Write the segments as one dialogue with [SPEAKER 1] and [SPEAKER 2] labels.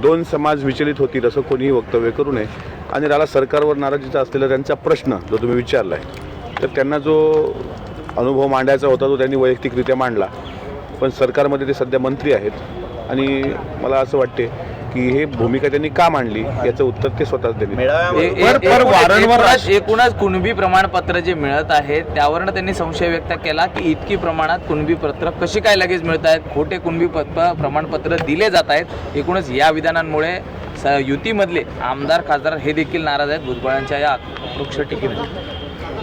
[SPEAKER 1] दोन समाज विचलित होतील असं कोणीही वक्तव्य करू नये. आणि राहिला सरकारवर नाराजीचा असलेला त्यांचा प्रश्न जो तुम्ही विचारला आहे तर त्यांना जो अनुभव मांडायचा होता तो त्यांनी वैयक्तिकरित्या मांडला. पण सरकारमध्ये ते सध्या मंत्री आहेत. आणि मला असं वाटते की हे भूमिका त्यांनी का मांडली याचं उत्तर ते स्वतःच
[SPEAKER 2] पर
[SPEAKER 3] एकूणच- कुणबी प्रमाणपत्र जे मिळत आहे त्यावरनं त्यांनी संशय व्यक्त केला की इतकी प्रमाणात कुणबी पत्र कशी काय लगेच मिळत आहेत खोटे कुणबी पत्र प्रमाणपत्र दिले जात आहेत. एकूणच या विधानांमुळे युतीमधले आमदार खासदार हे देखील नाराज आहेत. भुजबळांच्या या वृक्ष टीकेने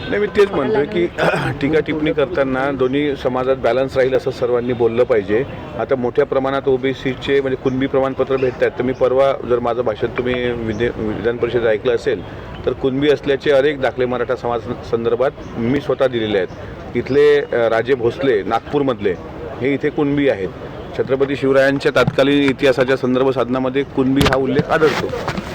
[SPEAKER 1] नाही मी तेच म्हणतोय की टीका टिप्पणी करताना दोन्ही समाजात बॅलन्स राहील असं सर्वांनी बोललं पाहिजे. आता मोठ्या प्रमाणात ओबीसीचे म्हणजे कुणबी प्रमाणपत्र भेटत आहेत तर मी परवा जर माझं भाषण तुम्ही विधे विधान परिषद ऐकलं असेल तर कुणबी असल्याचे अनेक दाखले मराठा समाज संदर्भात मी स्वतः दिलेले आहेत. इथले राजे भोसले नागपूरमधले हे इथे कुणबी आहेत. छत्रपती शिवरायांच्या तात्कालीन इतिहासाच्या संदर्भ साधनामध्ये कुणबी हा उल्लेख आढळतो.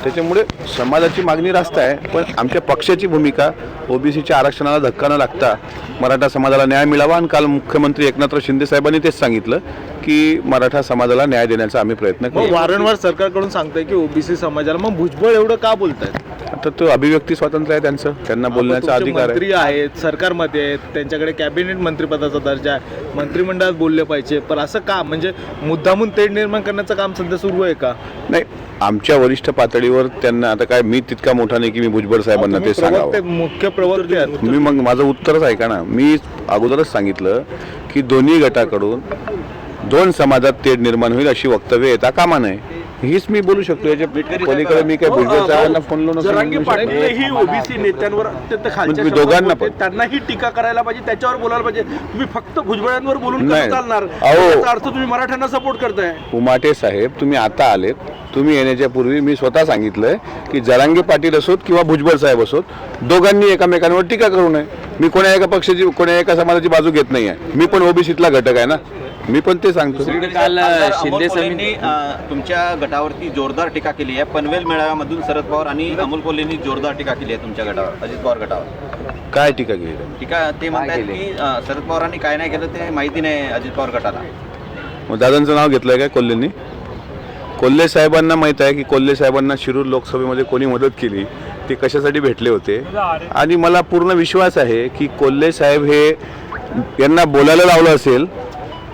[SPEAKER 1] त्याच्यामुळे समाजाची मागणी रास्त आहे पण आमच्या पक्षाची भूमिका ओबीसीच्या आरक्षणाला धक्का न लागता मराठा समाजाला न्याय मिळावा आणि काल मुख्यमंत्री एकनाथराव शिंदे साहेबांनी तेच सांगितलं की मराठा समाजाला न्याय देण्याचा आम्ही प्रयत्न
[SPEAKER 2] मग
[SPEAKER 1] करू.
[SPEAKER 2] वारंवार सरकारकडून सांगताय की ओबीसी समाजाला मग भुजबळ एवढं का बोलतायत?
[SPEAKER 1] आता तो अभिव्यक्ती स्वातंत्र्य आहे त्यांचं त्यांना बोलण्याचा अधिकार
[SPEAKER 2] मंत्री आहेत सरकारमध्ये आहेत त्यांच्याकडे कॅबिनेट मंत्रिपदाचा दर्जा आहे. मंत्रिमंडळात बोलले पाहिजे पण असं का? म्हणजे मुद्दामून तेढ निर्माण करण्याचं काम सध्या सुरू आहे का?
[SPEAKER 1] नाही आमच्या वरिष्ठ पातळीवर त्यांना आता काय मी तितका मोठा नाही की मी भुजबळ साहेबांना ते सांगावं.
[SPEAKER 2] मुख्य प्रवक्ते
[SPEAKER 1] मी मग माझं उत्तरच ऐका ना. मी अगोदरच सांगितलं की दोन्ही गटाकडून दोन समाजात तेढ निर्माण होईल अशी वक्तव्य येता कामा नये हीच मी बोलू शकतो याच्या पलीकडे मी काय भुजबळ साहेबांना फोन लावून.
[SPEAKER 4] पाटीलही ओबीसी नेत्यांवर अत्यंत खालच्या
[SPEAKER 1] दोघांना.
[SPEAKER 4] त्यांनाही टीका करायला पाहिजे त्याच्यावर बोलायला पाहिजे. तुम्ही फक्त भुजबळांवर बोलून चालणार? अर्थ तुम्ही मराठ्यांना सपोर्ट करताय.
[SPEAKER 1] उमाटे साहेब तुम्ही आता आलेत. तुम्ही येण्याच्या पूर्वी मी स्वतः सांगितलंय की जरांगे पाटील असोत किंवा भुजबळ साहेब असोत दोघांनी एकमेकांवर टीका करू नये. मी कोण्या एका पक्षाची कोण्या एका समाजाची बाजू घेत नाही आहे मी पण ओबीसीतला घटक आहे ना. मी पण ते सांगतो.
[SPEAKER 3] दुसरीकडे काल शिंदे
[SPEAKER 5] अमोल
[SPEAKER 3] समिती
[SPEAKER 5] कोल्हेंनी, अ, तुमच्या गटावरती जोरदार टीका केली आहे. पनवेल मेळाव्यामधून शरद पवार आणि अमोल कोल्हेंनी जोरदार टीका केली आहे तुमच्या गटावर अजित पवार गटावर.
[SPEAKER 1] काय टीका केली त्यांनी?
[SPEAKER 5] टीका ते म्हणतात? की अ, शरद पवारांनी काय नाही केलं ते माहिती नाही अजित पवार गटाला.
[SPEAKER 1] मग दादांचं नाव घेतलंय काय कोल्हेंनी? कोल्हे साहेबांना माहीत आहे की कोल्हे साहेबांना शिरूर लोकसभेमध्ये कोणी मदत केली ते कशासाठी भेटले होते? आणि मला पूर्ण विश्वास आहे की कोल्हे साहेब हे यांना बोलायला लावलं असेल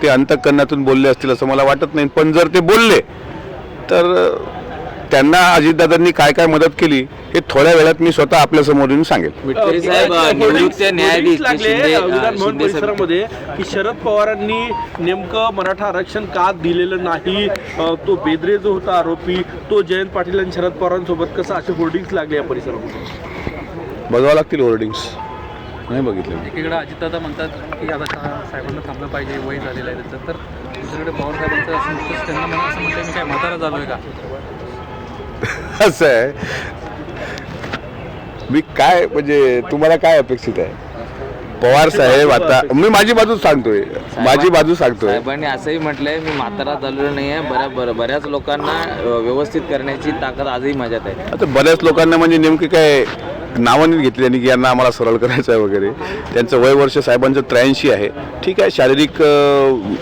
[SPEAKER 1] ते अंतकरणातून बोलले असतील असं मला वाटत नाही. पण जर ते बोलले तर त्यांना अजितदादांनी काय काय मदत केली हे थोड्या वेळात मी स्वतः आपल्यासमोर येऊन सांगेल.
[SPEAKER 4] की शरद पवारांनी नेमकं मराठा आरक्षण का दिलेलं नाही? तो बेदरे जो होता आरोपी तो जयंत पाटील आणि शरद पवारांसोबत कसं असे होर्डिंग्स लागले या परिसरामध्ये?
[SPEAKER 1] बघावं लागतील होर्डिंग्स नाही बघितले
[SPEAKER 6] एकीकडे अजितदादा म्हणतात की आता साहेबांना थांबलं पाहिजे वय झालेलं आहे त्याचं. तर दुसरीकडे पवार साहेबांचं असं नुकतंच त्यांना म्हणा असं म्हणतं मी काय म्हातारा झालो आहे का?
[SPEAKER 1] असं आहे. मी काय म्हणजे तुम्हाला काय अपेक्षित आहे? पवार साहेब आता मी माझी बाजू सांगतोय. माझी बाजू सांगतोय.
[SPEAKER 3] साहेबांनी असंही म्हटलंय मी म्हातारा झालेलो नाही आहे बऱ्या बऱ्या- बऱ्याच लोकांना व्यवस्थित करण्याची ताकद आजही माझ्यात आहे.
[SPEAKER 1] आता बऱ्याच लोकांना म्हणजे नेमके काय नावं नाही घेतली त्यांनी की यांना आम्हाला सरळ करायचं आहे वगैरे. त्यांचं वय वर्ष साहेबांचं त्र्याऐंशी आहे. ठीक आहे शारीरिक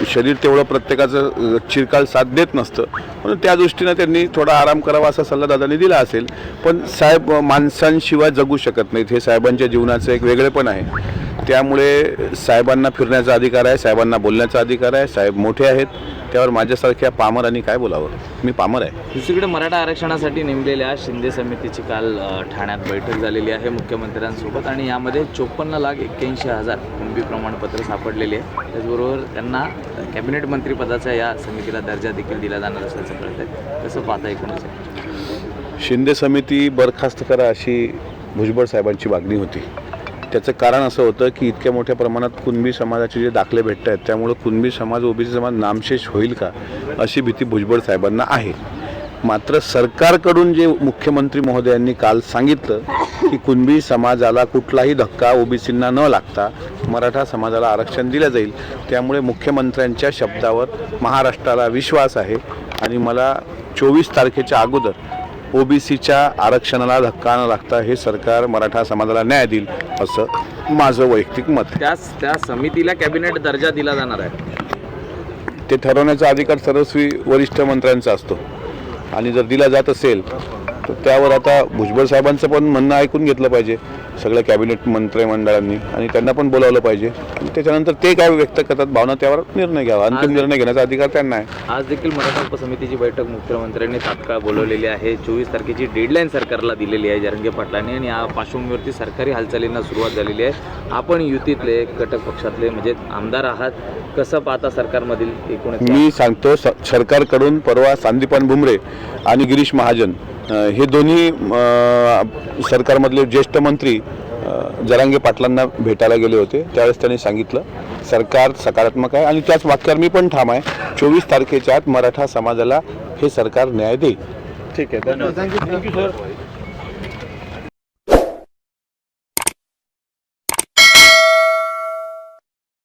[SPEAKER 1] शरीर तेवढं प्रत्येकाचं चिरकाल साथ देत नसतं. म्हणून त्या दृष्टीनं त्यांनी थोडा आराम करावा असा सल्ला दादांनी दिला असेल. पण साहेब माणसांशिवाय जगू शकत नाहीत. हे साहेबांच्या जीवनाचं एक वेगळेपण आहे. त्यामुळे साहेबांना फिरण्याचा अधिकार आहे साहेबांना बोलण्याचा अधिकार आहे. साहेब मोठे आहेत. त्यावर माझ्यासारख्या पामरांनी काय बोलावं? मी पामर आहे.
[SPEAKER 3] दुसरीकडे मराठा आरक्षणासाठी नेमलेल्या शिंदे समितीची काल ठाण्यात बैठक झालेली आहे मुख्यमंत्र्यांसोबत आणि यामध्ये चोपन्न लाख एक्क्याऐंशी हजार कुणबी प्रमाणपत्र सापडलेले आहे. त्याचबरोबर त्यांना कॅबिनेट मंत्रिपदाचा या समितीला दर्जा देखील दिला जाणार असल्याचं कळत आहे. कसं पाहता एकूणच?
[SPEAKER 1] शिंदे समिती बरखास्त करा अशी भुजबळ साहेबांची मागणी होती. त्याचं कारण असं होतं की इतक्या मोठ्या प्रमाणात कुणबी समाजाचे जे दाखले भेटत आहेत त्यामुळं कुणबी समाज ओबीसी समाज नामशेष होईल का अशी भीती भुजबळ साहेबांना आहे. मात्र सरकारकडून जे मुख्यमंत्री महोदयांनी काल सांगितलं की कुणबी समाजाला कुठलाही धक्का ओबीसींना न लागता मराठा समाजाला आरक्षण दिलं जाईल त्यामुळे मुख्यमंत्र्यांच्या शब्दावर महाराष्ट्राला विश्वास आहे. आणि मला चोवीस तारखेच्या अगोदर ओबीसीच्या आरक्षणाला धक्का न लागता हे सरकार मराठा समाजाला न्याय देईल असं माझं वैयक्तिक मत
[SPEAKER 3] त्याच त्या समितीला कॅबिनेट दर्जा दिला जाणार आहे.
[SPEAKER 1] ते ठरवण्याचा अधिकार सर्वस्वी वरिष्ठ मंत्र्यांचा असतो. आणि जर दिला जात असेल तर त्यावर आता भुजबळ साहेबांचं पण म्हणणं ऐकून घेतलं पाहिजे. सगळ्या कॅबिनेट मंत्रिमंडळांनी आणि त्यांना पण बोलावलं पाहिजे. आणि त्याच्यानंतर ते काय व्यक्त करतात भावना त्यावर निर्णय घ्यावा. अंतिम निर्णय घेण्याचा अधिकार त्यांना आहे.
[SPEAKER 3] आज देखील मराठा उपसमितीची बैठक मुख्यमंत्र्यांनी तात्काळ बोलवलेली आहे. चोवीस तारखेची डेडलाईन सरकारला दिलेली आहे जरंगे पाटलांनी. आणि या पार्श्वभूमीवरती सरकारी हालचालींना सुरुवात झालेली आहे. आपण युतीतले घटक पक्षातले म्हणजे आमदार आहात कसं पाहता सरकारमधील एकूणच
[SPEAKER 1] मी सांगतो स- सरकारकडून परवा संदीपान भुमरे आणि गिरीश महाजन हे दोन्ही सरकारमधले ज्येष्ठ मंत्री जरांगे पाटलांना भेटायला गेले होते त्यावेळेस त्यांनी सांगितलं सरकार सकारात्मक आहे आणि त्याच वाक्यावर मी पण ठाम आहे. चोवीस तारखेच्या आत मराठा समाजाला हे सरकार न्याय देईल.
[SPEAKER 2] ठीक आहे धन्यवाद.
[SPEAKER 4] Thank you sir